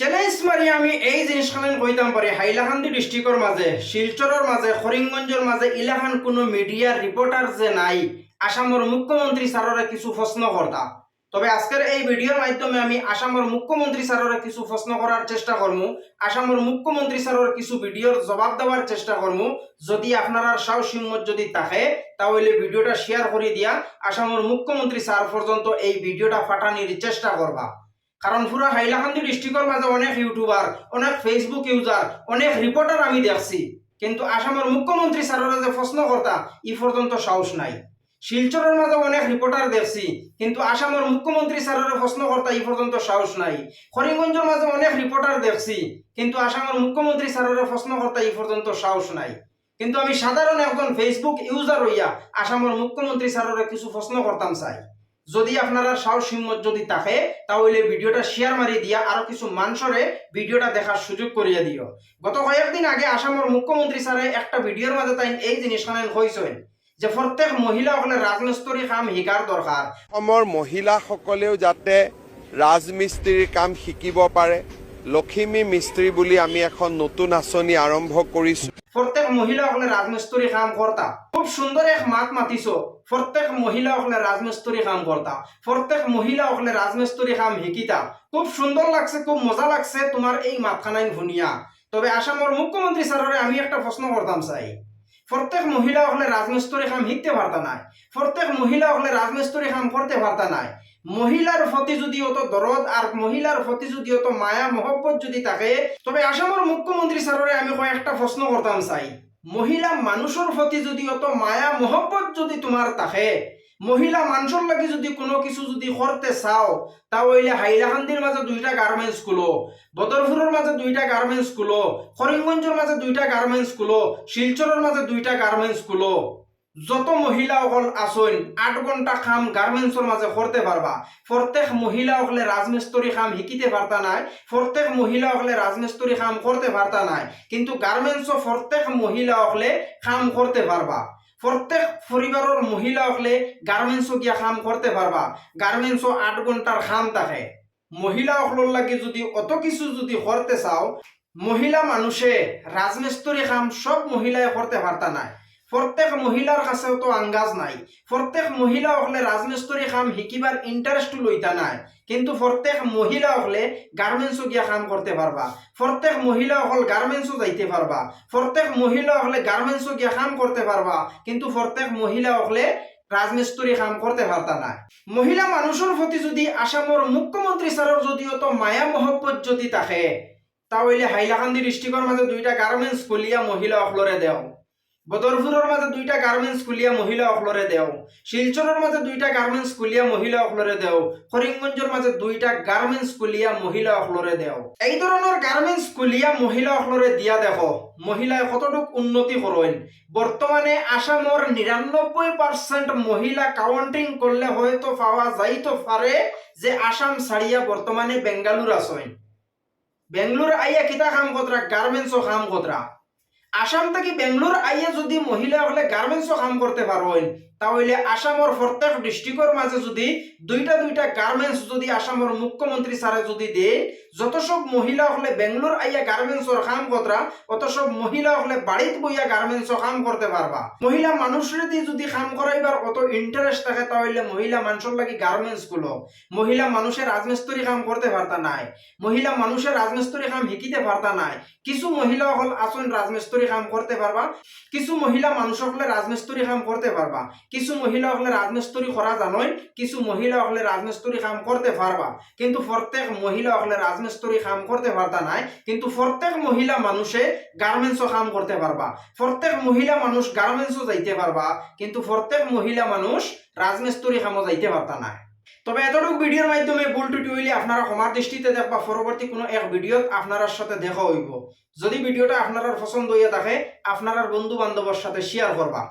Challenge মারি আমি এই জিনিসখান কইতাম পারি, হাইলাকান্দি ডিস্ট্রিক্টর মাঝে শিলচরের মাঝে করিমগঞ্জের মাঝে ইলাখান কোনো মিডিয়ার রিপোর্টার যে নাই আসামের মুখ্যমন্ত্রী স্যারের কিছু প্রশ্ন করতা তবে আজকের এই ভিডিওর মাধ্যমে আমি আসামের মুখ্যমন্ত্রী স্যারের কিছু প্রশ্ন করার চেষ্টা করমু আসামের মুখ্যমন্ত্রী স্যারের কিছু ভিডিওর জবাব দেওয়ার চেষ্টা করমু যদি আপনারা সাহস হিম্মত যদি থাকে, তাহলে ভিডিওটা শেয়ার করে দিয়া আসামের মুখ্যমন্ত্রী স্যার পর্যন্ত এই ভিডিওটা ফাটানির চেষ্টা করবা কারণ পুরো হাইলাকান্দি ডিস্ট্রিক্টের মাঝে অনেক ইউটিউবার অনেক ফেসবুক ইউজার অনেক রিপোর্টার আমি দেখছি। কিন্তু আসামের মুখ্যমন্ত্রী স্যারেরা যে প্রশ্ন কর্তা ই পর্যন্ত সাহস নাই। শিলচরের মাঝে অনেক রিপোর্টার দেখছি, কিন্তু আসামের মুখ্যমন্ত্রী স্যারের প্রশ্ন কর্তা ই পর্যন্ত সাহস নাই। করিমগঞ্জের মাঝে অনেক রিপোর্টার দেখছি, কিন্তু আসামের মুখ্যমন্ত্রী স্যারের প্রশ্ন কর্তা ই পর্যন্ত সাহস নাই। কিন্তু আমি সাধারণ একজন ফেসবুক ইউজার হইয়া আসামের মুখ্যমন্ত্রী স্যারের কিছু প্রশ্ন করতাম চাই। যদি আপনারা সাহস হিম্মত যদি থাকে তাহলে ভিডিওটা শেয়ার মারি দিয়া আরও কিছু মানুষরে ভিডিওটা দেখার সুযোগ করিয়া দিও। গত কয়েকদিন আগে আসামের মুখ্যমন্ত্রী স্যারে একটা ভিডিওর মাঝে তাই এই জিনিসখান কইছেন যে প্রত্যেক মহিলা হলে রাজমিস্ত্রি কাম শিকার দরকার অসমৰ মহিলাসকলেও যাতে ৰাজমিস্ত্ৰীৰ কাম শিকিব পাৰে লখিমী মিস্ত্ৰী বুলি আমি এখন নতুন আঁচনি আৰম্ভ কৰিছোঁ। প্রত্যেক মহিলা হলে রাজমিস্ত্রি কাম করতা খুব সুন্দর এক মাত মাতিছো। প্রত্যেক মহিলা হলে রাজমিস্ত্রি কাম করতা প্রত্যেক মহিলা হলে রাজমিস্ত্রি কাম শিকিতা। খুব সুন্দর লাগছে, খুব মজা লাগছে তোমার এই মাতখানাইন ভুনিয়া তবে আসামের মুখ্যমন্ত্রী স্যারের আমি একটা প্রশ্ন করতাম চাই প্রত্যেক মহিলা হলে রাজমিস্ত্রি কাম শিখতে পারতা নাই? প্রত্যেক মহিলা হলে রাজমিস্ত্রি কাম করতে পারতা নাই? মহিলার প্রতি যদি অত দরদ আর মহিলার প্রতি যদি অত মায়া মহব্বত যদি থাকে, তবে আসামের মুখ্যমন্ত্রী স্যারের আমি কয়েকটা প্রশ্ন করতাম চাই মহিলা মানুষের প্রতি যদি অত মায়া, মহব্বত যদি তোমার থাকে, মহিলা মানুষের লাগি যদি কোনো কিছু যদি করতে চাও তাহলে হাইলাকান্দির মাঝে দুইটা গার্মেন্টস খুলো বদরপুরের মাঝে দুইটা গার্মেন্টস খুলো করিমগঞ্জের মাঝে দুইটা গার্মেন্টস খুলো শিলচরের মাঝে দুইটা গার্মেন্টস খুলো। যত মহিলা অকল আসইন আট ঘণ্টা কাম গার্মেন্টসের মাঝে করতে পারবা প্রত্যেক মহিলা হলে রাজমিস্ত্রি কাম শিকিতে পারতা নাই। প্রত্যেক মহিলা হলে রাজমিস্ত্রি কাম করতে পারতা নাই। কিন্তু গার্মেন্টসও প্রত্যেক মহিলা হলে কাম করতে পারবা প্রত্যেক পরিবারের মহিলা হলে গার্মেন্টসও গিয়া কাম করতে পারবা গার্মেন্টসও আট ঘণ্টার কাম থাকে মহিলা হলর লাগে যদি অত কিছু যদি করতে চাও, মহিলা মানুষে রাজমিস্ত্রি কাম সব মহিলাই করতে পারতা নাই। প্রত্যেক মহিলার কাছেও তো আঙ্গাজ নাই। প্রত্যেক মহিলা হলে রাজমিস্ত্রি কাম শিকিবার ইন্টারেস্ট লইতা নাই। কিন্তু প্রত্যেক মহিলা হলে গার্মেন্টসও গিয়া কাম করতে পারবা প্রত্যেক মহিলা হল গার্মেন্টসও যাইতে পারবা প্রত্যেক মহিলা হলে গার্মেন্টসও গিয়া কাম করতে পারবা কিন্তু প্রত্যেক মহিলা হলে রাজমিস্ত্রি কাম করতে পারতা না মহিলা মানুষের প্রতি যদি আসামের মুখ্যমন্ত্রী স্যারের যদি অত মায়া মহব্বত যদি থাকে, তাহলে হাইলাকান্দি ডিস্ট্রিক্টের মাঝে দুইটা গার্মেন্টস খুলিয়া মহিলা অকলরে দেও। বদরপুরের মাঝে দুইটা গার্মেন্টস খুলিয়া মহিলা অকলরে দেও। শিলচরের মাঝে দুইটা গার্মেন্টস খুলিয়া মহিলা অকলরে দেও। করিমগঞ্জের মাঝে দুইটা গার্মেন্টস খুলিয়া মহিলা অকলরে দেও। এই ধরনের গার্মেন্টস খুলিয়া মহিলা অকলরে দিয়া দেখো। মহিলায় কতটুক উন্নতি করেন বর্তমানে আসামর নিরানব্বই পার্সেন্ট মহিলা কাউন্টিং করলে হয়তো পাওয়া যাইতো পারে যে আসাম ছাড়িয়া বর্তমানে বেঙ্গালুর আসেন বেঙ্গলোর আইয়া কিতা কাম কতরা গার্মেন্টসও কাম কতরা আসাম থেকে বেঙ্গলোর আইয়া যদি মহিলা হলে গার্মেন্টসও কাম করতে পারেন তাহলে আসামর প্রত্যেক ডিস্ট্রিক্টর মাঝে যদি দুইটা দুইটা গার্মেন্টস যদি আসামর মুখ্যমন্ত্রী স্যারে যদি দেয় যত সব মহিলা হলে বেঙ্গলোর আইয়া গার্মেন্টসর কাম কতরা অত সব মহিলা হলে বাড়িত বইয়া গার্মেন্টসও কাম করতে পারবা মহিলা মানুষের দিয়ে যদি কাম করাইবার অত ইন্টারেস্ট থাকে, তাহলে মহিলা মানুষের লাগি গার্মেন্টসগুলো মহিলা মানুষের রাজমিস্ত্রি কাম করতে পারতা নাই। মহিলা মানুষের রাজমিস্ত্রি কাম শিকিতে পারতা নাই। কিছু মহিলা হল আসন রাজমিস্ত্রি কাম করতে পারবা কিছু মহিলা মানুষ হলে রাজমিস্ত্রি কাম করতে পারবা কিছু মহিলা হলে রাজমিস্ত্রি করা জানোই। কিছু মহিলা হলে রাজমিস্ত্রি কাম করতে পারবা কিন্তু প্রত্যেক মহিলা হলে রাজমিস্ত্রি কাম করতে পারতা নাই, কিন্তু প্রত্যেক মহিলা মানুষে গার্মেন্টসও কাম করতে পারবা। প্রত্যেক মহিলা মানুষ গার্মেন্টসও যাইতে পারবা, কিন্তু প্রত্যেক মহিলা মানুষ রাজমিস্ত্রি কামও যাইতে পারতা নাই। তবে এতটুকু ভিডিওর মাধ্যমে ভুল টুটি হইলে আপনারা ক্ষমার দৃষ্টিতে দেখবা, পরবর্তী কোনো এক ভিডিওত আপনার সাথে দেখা হইব। যদি ভিডিওটা আপনার পছন্দ হইয়া থাকে আপনার বন্ধু বান্ধবের সাথে শেয়ার করবা।